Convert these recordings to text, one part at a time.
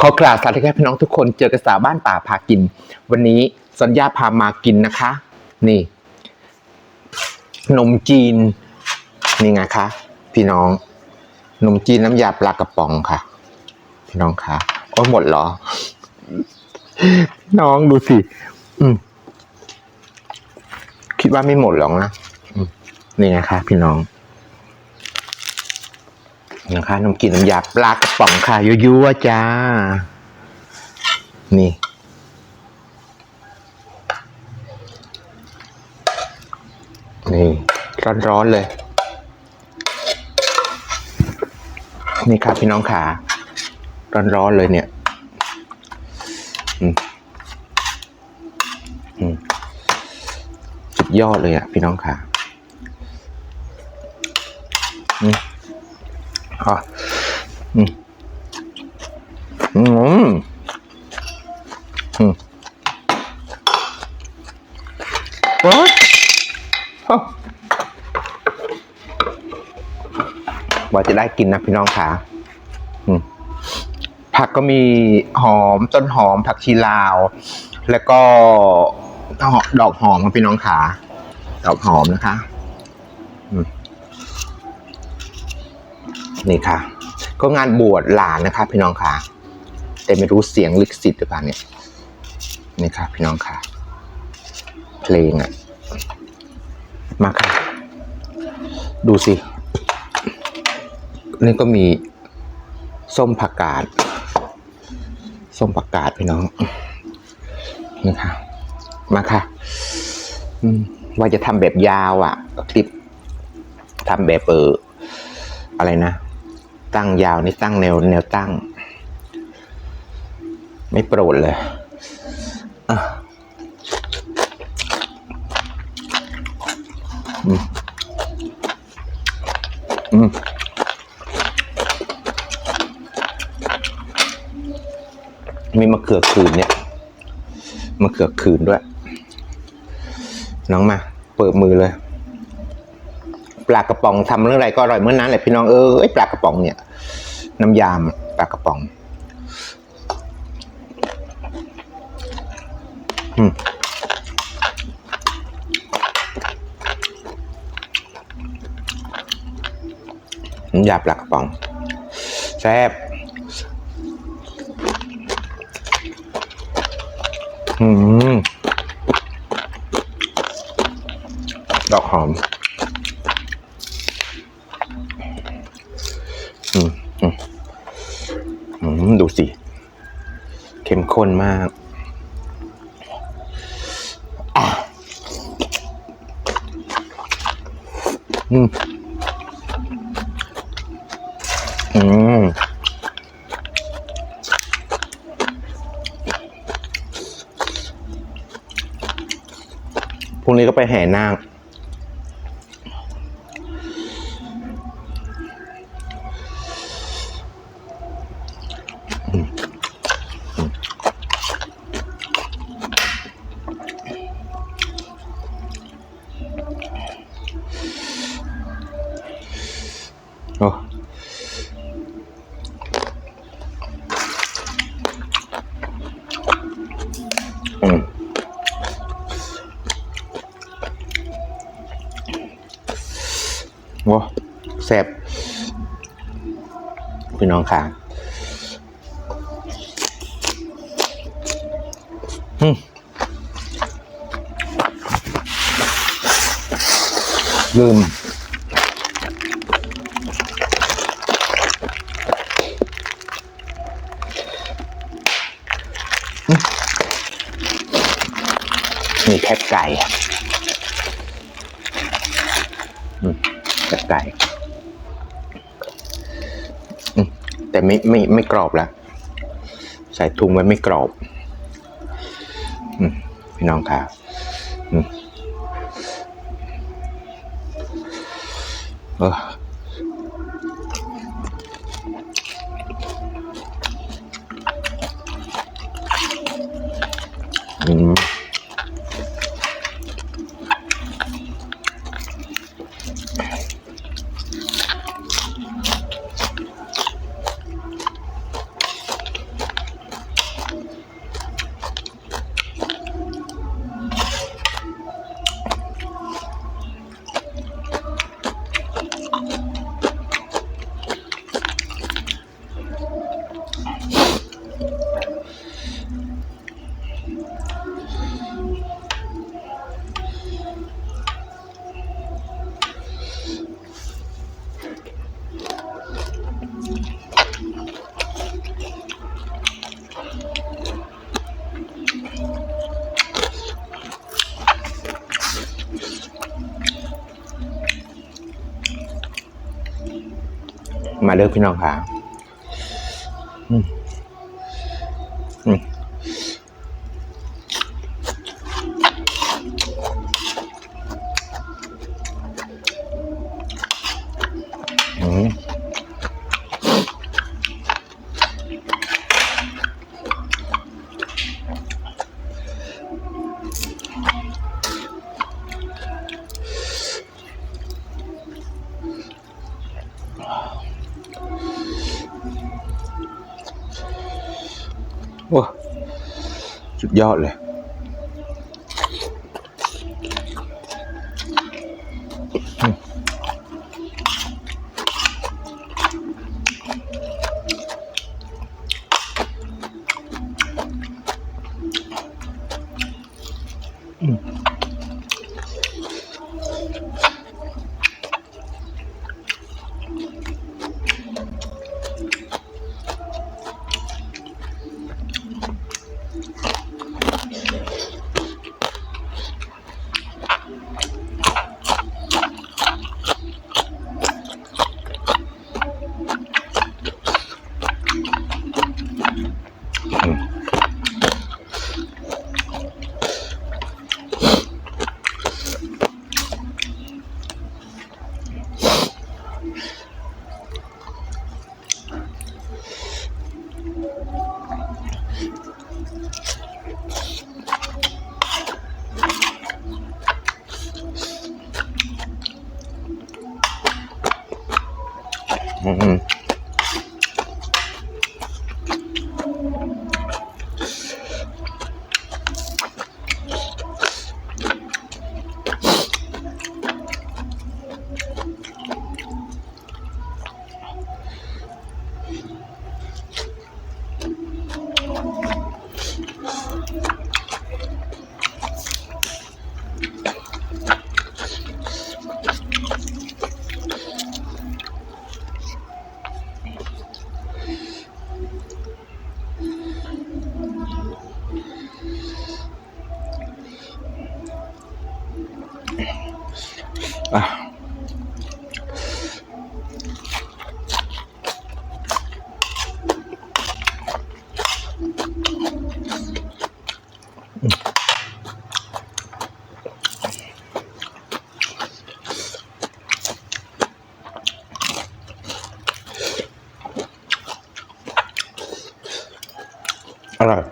ขอกราบสวัสดีครับพี่น้องทุกคนเจอกระสาวบ้านป่าพากิน วันนี้สัญญาพามากินนะคะ นี่นมจีนนี่ไงคะพี่น้องนมจีนน้ำยาปลากระป๋องค่ะ พี่น้องคะโอ้หมดเหรอ น้องดูสิอืมคิดว่าไม่หมดหรอกนะอนี่ไงคะพี่น้อง นะคะนมกินน้ำยาปลากระป๋องค่ะยั่วๆจ้า นี่นี่ร้อนๆเลย นี่ค่ะพี่น้องขาร้อนๆเลยเนี่ยอืมอืมสุดยอดเลยอะพี่น้องขาอืม อะอืมอืมอืมว่าจะได้กินนะพี่น้องขาอืมผักก็มีหอมต้นหอมผักชีลาว แล้วก็ดอกหอมครับพี่น้องขาดอกหอมนะคะ นี่ค่ะ ก็งานบวชหลานนะคะ พี่น้องค่ะ แต่ไม่รู้เสียงลิขสิทธิ์หรือเปล่าเนี่ยนี่ค่ะ พี่น้องค่ะ เพลงอะมาค่ะ ดูสิ นี่ก็มีส้มผักกาด ส้มผักกาดพี่น้อง นี่ค่ะ มาค่ะว่าจะทำแบบยาวอะ่ะ คลิปทำแบบเอออะไรนะ ตั้งยาวนี่ตั้งแนวแนวตั้ง ไม่โปรดเลยอืมอืมมีมะเขือคืนเนี่ยมะเขือคืนด้วย น้องมา เปิดมือเลย ปลากระป๋องทำเรื่องอะไรก็อร่อยเมื่อนั้นแหละพี่น้องเออไอ้ปลากระป๋องเนี่ย น้ำยามปลากระป๋อง อืมน้ำยาปลากระป๋องแซ่บอืมดอกหอม อืมอืมอืม ดูสิ เข้มข้นมากอืมอืมพรุ่งนี้ก็ไปแห่นาค โอ้อืมว้าแซ่บพี่น้องค่ะอืมลืม คบไก่อืมแคบไก่อืมแต่ไม่ไม่ไม่กรอบแล้วใส่ถุงไว้ไม่กรอบอืมพี่น้องค่ะอืมเออ มาเด้อพี่น้องค่ะ ว้าสุดยอดเลยอืม อ่ะ อร่อย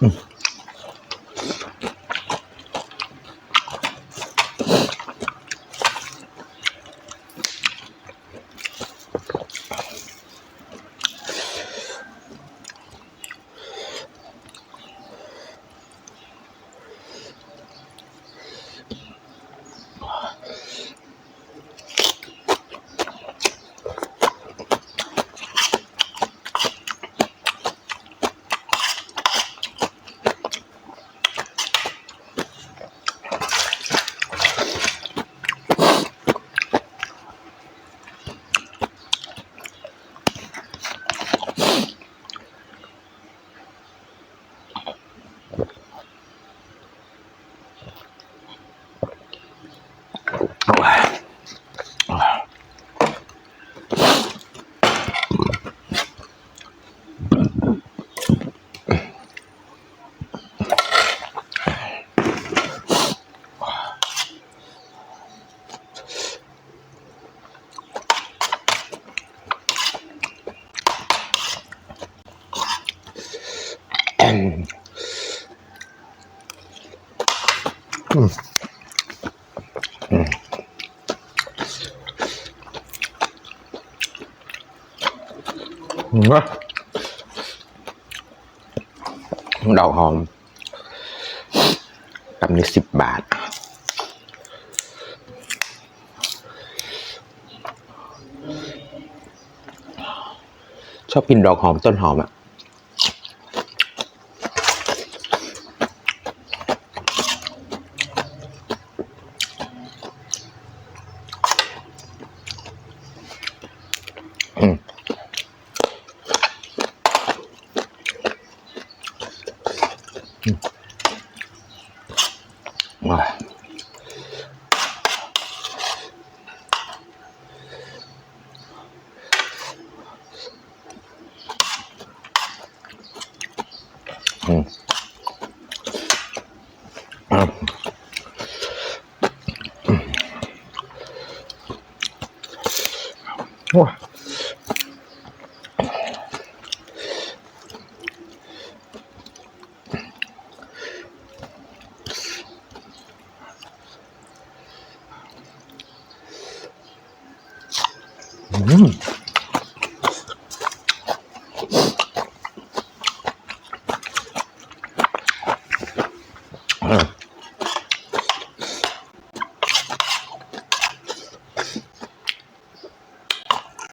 อื ดอกหอมกำนี้สิบบาท ชอบกินดอกหอมต้นหอมอะ ว้าอืม